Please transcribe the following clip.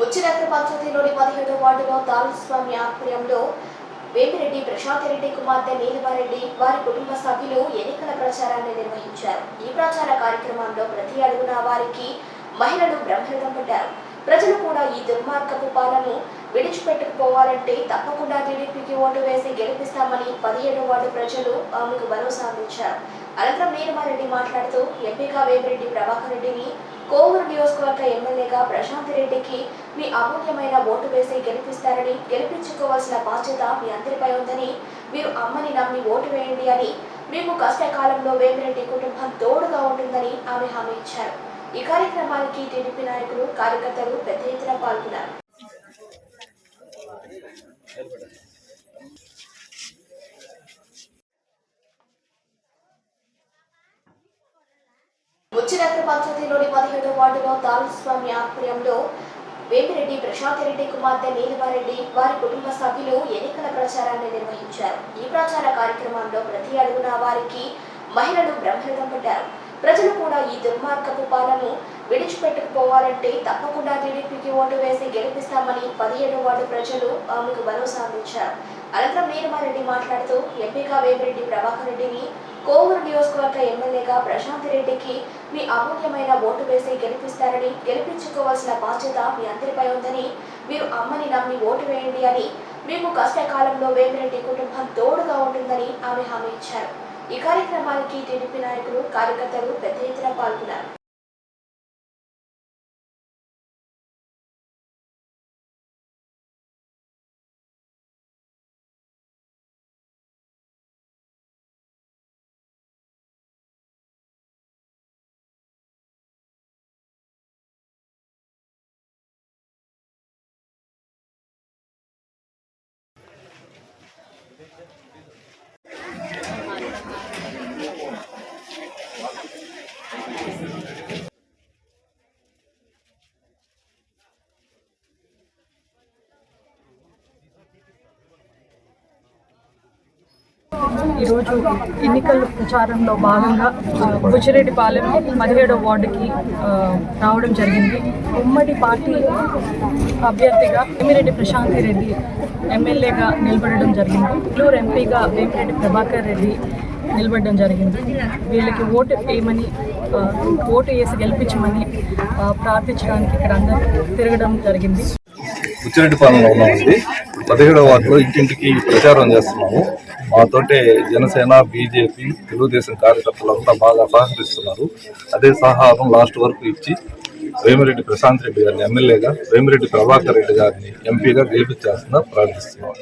ముచ్చినగర పంచాయతీలోని పదిహేడో వార్డులో తాళస్వామి ఆధ్వర్యంలో వేమిరెడ్డి ప్రశాంత్ రెడ్డి కుమార్తె నీలమారెడ్డి వారి కుటుంబ సభ్యులు ఎన్నికల ప్రచారాన్ని నిర్వహించారు. ఈ ప్రచార కార్యక్రమంలో ప్రతి అడుగున వారికి మహిళలు బ్రహ్మరథం పట్టారు. ప్రజలు కూడా ఈ దుర్మార్గపు పాలను విడిచిపెట్టుకుపోవాలంటే తప్పకుండా టీడీపీకి ఓటు వేసి గెలిపిస్తామని పదిహేడో వార్డు ప్రజలు ఆమెకు భరోసా అందించారు. అనంతరం నీలమారెడ్డి మాట్లాడుతూ ఎంపీగా వేమిరెడ్డి ప్రభాకర్ రెడ్డిని కోవూరు నియోజకవర్గ ఎమ్మెల్యేగా ప్రశాంత్ రెడ్డికి మీ అమూల్యమైన ఓటు వేసి గెలిపిస్తారని గెలిపించుకోవాల్సిన బాధ్యత మీ అందరిపై ఉందని మీరు అమ్మని నమ్మి ఓటు వేయండి అని మీకు కష్టకాలంలో వేమిరెడ్డి కుటుంబం తోడుగా ఉంటుందని ఆమె హామీ ఇచ్చారు. ఈ కార్యక్రమానికి టీడీపీ నాయకులు కార్యకర్తలు పెద్ద ఎత్తున పాల్గొన్నారు. ముచ్చినగర పంచాయతీలోని పదిహేడో వార్డులో దారుస్వామి ఆధ్వర్యంలో వేమిరెడ్డి ప్రశాంత్ రెడ్డి కుమార్తె నీలమారెడ్డి వారి కుటుంబ సభ్యులు ఎన్నికల ప్రచారాన్ని నిర్వహించారు. ఈ ప్రచార కార్యక్రమంలో ప్రతి అడుగున వారికి మహిళలు బ్రహ్మరథం పెట్టారు. ప్రజలు కూడా ఈ దుర్మార్గపు పాలను విడిచిపెట్టుకుపోవాలంటే తప్పకుండా టీడీపీకి ఓటు వేసి గెలిపిస్తామని పదిహేడో వార్డు ప్రజలు ఆమెకు భరోసా అందించారు అనంతరం నీలమారెడ్డి మాట్లాడుతూ ఎంపీగా వేమిరెడ్డి ప్రభాకర్ రెడ్డిని కోవూరు నియోజకవర్గ ఎమ్మెల్యేగా ప్రశాంత్ రెడ్డికి మీ అమూల్యమైన ఓటు వేసి గెలిపిస్తారని గెలిపించుకోవాల్సిన బాధ్యత మీ అందరిపై ఉందని మీరు అమ్మని నమ్మి ఓటు వేయండి అని మీకు కష్టకాలంలో వేమిరెడ్డి కుటుంబం తోడుగా ఉంటుందని ఆమె హామీ ఇచ్చారు. ఈ కార్యక్రమానికి టీడీపీ నాయకులు కార్యకర్తలు పెద్ద ఎత్తున పాల్గొన్నారు. ఈరోజు ఎన్నికల ప్రచారంలో భాగంగా ఆ, బుచ్చిరెడ్డిపాలెం పదిహేడో వార్డుకి రావడం జరిగింది. ఉమ్మడి పార్టీ అభ్యర్థిగా ఎమ్మిరెడ్డి ప్రశాంతి రెడ్డి ఎమ్మెల్యేగా నిలబడడం జరిగింది. నెల్లూరు ఎంపీగా వేమిరెడ్డి ప్రభాకర్ రెడ్డి నిలబడడం జరిగింది. వీళ్ళకి ఓటు వేయమని ఓటు వేసి గెలిపించమని ప్రార్థించడానికి ఇక్కడ అందరూ తిరగడం జరిగింది. బుచ్చిరెడ్డిపాలెంలో ఉన్నామండి. పదిహేడవ వార్డులో ఇంటింటికి ప్రచారం చేస్తున్నాము. మాతోటి జనసేన బీజేపీ తెలుగుదేశం కార్యకర్తలంతా బాగా సహకరిస్తున్నారు. అదే సహకారం లాస్ట్ వరకు ఇచ్చి వేమిరెడ్డి ప్రశాంత్ రెడ్డి గారిని ఎమ్మెల్యేగా వేమిరెడ్డి ప్రభాకర్ రెడ్డి గారిని ఎంపీగా గెలిపించాల్సిందిగా ప్రార్థిస్తున్నాం.